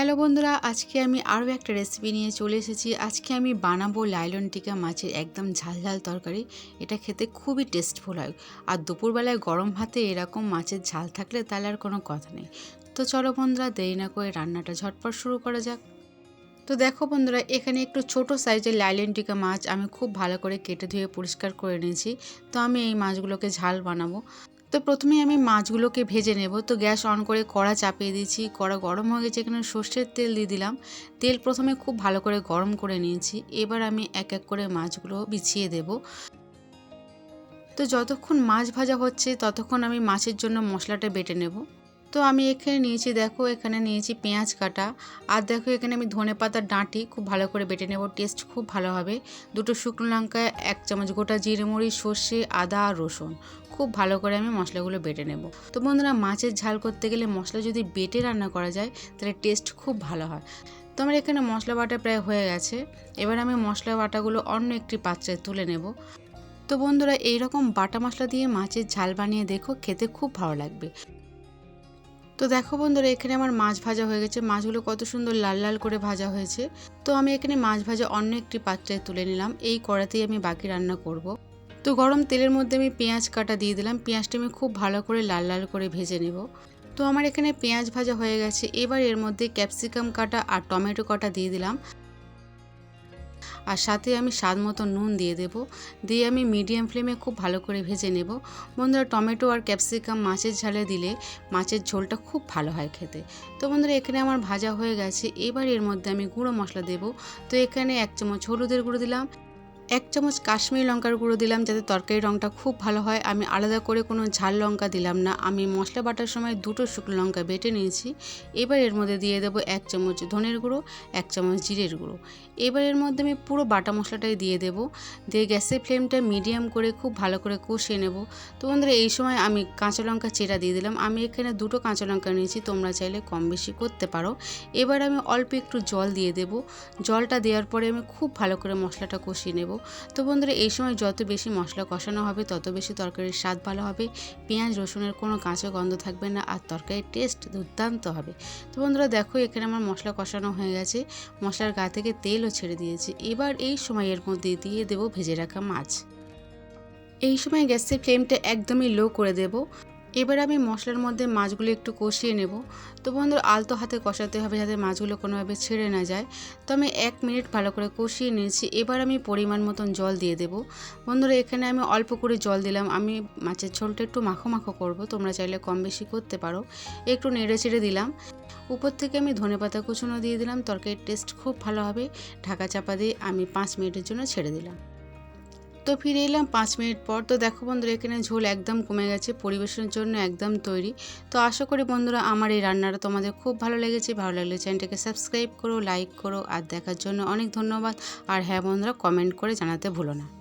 Hello বন্ধুরা, আজকে আমি আরও একটা রেসিপি নিয়ে চলে এসেছি। আজকে আমি বানাবো লাইলন টিকা মাছের একদম ঝাল ঝাল তরকারি। এটা খেতে খুবই টেস্টফুল হয়। আর দুপুরবেলায় গরম ভাতে এরকম মাছের ঝাল থাকলে তাহলে আর কোনো কথা নেই। তো চলো বন্ধুরা, দেরি না করে রান্নাটা ঝটপট শুরু করা যাক। তো দেখো বন্ধুরা, এখানে একটু ছোট সাইজের লাইলেন টিকা মাছ আমি খুব ভালো করে কেটে ধুয়ে পরিষ্কার করে নিয়েছি। তো আমি এই মাছগুলোকে ঝাল বানাবো। তো প্রথমে আমি মাছগুলোকে ভেজে নেব। তো গ্যাস অন করে কড়া চাপিয়ে দিয়েছি। কড়া গরম হয়ে গেছে, এখানে সর্ষের তেল দিয়ে দিলাম। তেল প্রথমে খুব ভালো করে গরম করে নিয়েছি। এবার আমি এক এক করে মাছগুলো বিছিয়ে দেব। তো যতক্ষণ মাছ ভাজা হচ্ছে, ততক্ষণ আমি মাছের জন্য মশলাটা বেটে নেব। তো আমি এখানে নিয়েছি, দেখো এখানে নিয়েছি পেঁয়াজ কাটা। আর দেখো এখানে আমি ধনে পাতার ডাঁটি খুব ভালো করে বেটে নেব, টেস্ট খুব ভালো হবে। দুটো শুকনো লঙ্কা, এক চামচ গোটা জিরে, মরিচ, সর্ষে, আদা আর রসুন, খুব ভালো করে আমি মশলাগুলো বেটে নেব। তো বন্ধুরা, মাছের ঝাল করতে গেলে মশলা যদি বেটে রান্না করা যায়, তাহলে টেস্ট খুব ভালো হয়। তো আমার এখানে মশলা বাটা প্রায় হয়ে গেছে। এবার আমি মশলা বাটাগুলো অন্য একটি পাত্রে তুলে নেব। তো বন্ধুরা, এইরকম বাটা মশলা দিয়ে মাছের ঝাল বানিয়ে দেখো, খেতে খুব ভালো লাগবে। তো দেখো বন্ধুরা, এখানে আমার মাছ ভাজা হয়ে গেছে। মাছগুলো কত সুন্দর লাল লাল করে ভাজা হয়েছে। তো আমি এখানে মাছ ভাজা অন্য একটি পাত্রে তুলে নিলাম। এই কড়াতেই আমি বাকি রান্না করব। তো গরম তেলের মধ্যে আমি পেঁয়াজ কাটা দিয়ে দিলাম। পেঁয়াজটা আমি খুব ভালো করে লাল লাল করে ভেজে নেব। তো আমার এখানে পেঁয়াজ ভাজা হয়ে গেছে। এবার এর মধ্যে ক্যাপসিকাম কাটা আর টমেটো কাটা দিয়ে দিলাম। আর সাথে আমি স্বাদ মতো নুন দিয়ে দেব। দিয়ে আমি মিডিয়াম ফ্লেমে খুব ভালো করে ভেজে নেব। বন্ধুরা, টমেটো আর ক্যাপসিকাম মাছের ঝালে দিলে মাছের ঝোলটা খুব ভালো হয় খেতে। তো বন্ধুরা, এখানে আমার ভাজা হয়ে গেছে। এবার এর মধ্যে আমি গুঁড়ো মশলা দেব। তো এখানে এক চামচ হলুদের গুঁড়ো দিলাম। এক চামচ কাশ্মীরি লঙ্কার গুঁড়ো দিলাম যাতে তরকারির রঙটা খুব ভালো হয়। আমি আলাদা করে কোনো ঝাল লঙ্কা দিলাম না। আমি মশলা বাটার সময় দুটো শুকনো লঙ্কা বেটে নিয়েছি। এবার এর মধ্যে দিয়ে দেবো এক চামচ ধনের গুঁড়ো, এক চামচ জিরের গুঁড়ো। এবার এর মধ্যে আমি পুরো বাটা মশলাটাই দিয়ে দেব। দিয়ে গ্যাসের ফ্লেমটা মিডিয়াম করে খুব ভালো করে কষিয়ে নেব। তো বন্ধুরা, এই সময় আমি কাঁচা লঙ্কা চেরা দিয়ে দিলাম। আমি এখানে দুটো কাঁচা লঙ্কা নিয়েছি, তোমরা চাইলে কম বেশি করতে পারো। এবার আমি অল্প একটু জল দিয়ে দেব। জলটা দেওয়ার পরে আমি খুব ভালো করে মশলাটা কষিয়ে নেব। তো বন্ধুরা, এই সময় যত বেশি মশলা কষানো হবে, তত বেশি তরকারির স্বাদ ভালো হবে। পেঁয়াজ, রসুনের কোনো কাঁচা গন্ধ থাকবে না আর তরকারির টেস্ট দুর্দান্ত হবে। তো বন্ধুরা, দেখো, এখানে আমার মশলা কষানো হয়ে গেছে। মশলার গা থেকে তেলও ছেড়ে দিয়েছে। এবার এই সময়ের মধ্যে দিয়ে দেবো ভেজে রাখা মাছ। এই সময় গ্যাসের ফ্লেমটা একদমই লো করে দেব। এবার আমি মশলার মধ্যে মাছগুলো একটু কষিয়ে নেব। তো বন্ধুরা, আলতো হাতে কষাতে হবে যাতে মাছগুলো কোনোভাবে ছেড়ে না যায়। তো আমি এক মিনিট ভালো করে কষিয়ে নিয়েছি। এবার আমি পরিমাণ মতন জল দিয়ে দেব। বন্ধুরা, এখানে আমি অল্প করে জল দিলাম। আমি মাছের ঝোলটা একটু মাখো মাখো করব। তোমরা চাইলে কম বেশি করতে পারো। একটু নেড়ে চেড়ে দিলাম। উপর থেকে আমি ধনে পাতা কুচুনো দিয়ে দিলাম। তরকারির টেস্ট খুব ভালো হবে। ঢাকা চাপা দিয়ে আমি পাঁচ মিনিটের জন্য ছেড়ে দিলাম। তো ফিরে এলাম পাঁচ মিনিট পর। তো দেখো বন্ধুরা, এখানে ঝোল একদম কমে গেছে, পরিবেশনের জন্য একদম তৈরি। তো আশা করি বন্ধুরা আমার এই রান্নাটা তোমাদের খুব ভালো লেগেছে। ভালো লাগলে চ্যানেলটাকে সাবস্ক্রাইব করো, লাইক করো, আর দেখার জন্য অনেক ধন্যবাদ। আর হ্যাঁ বন্ধুরা, কমেন্ট করে জানাতে ভুলো না।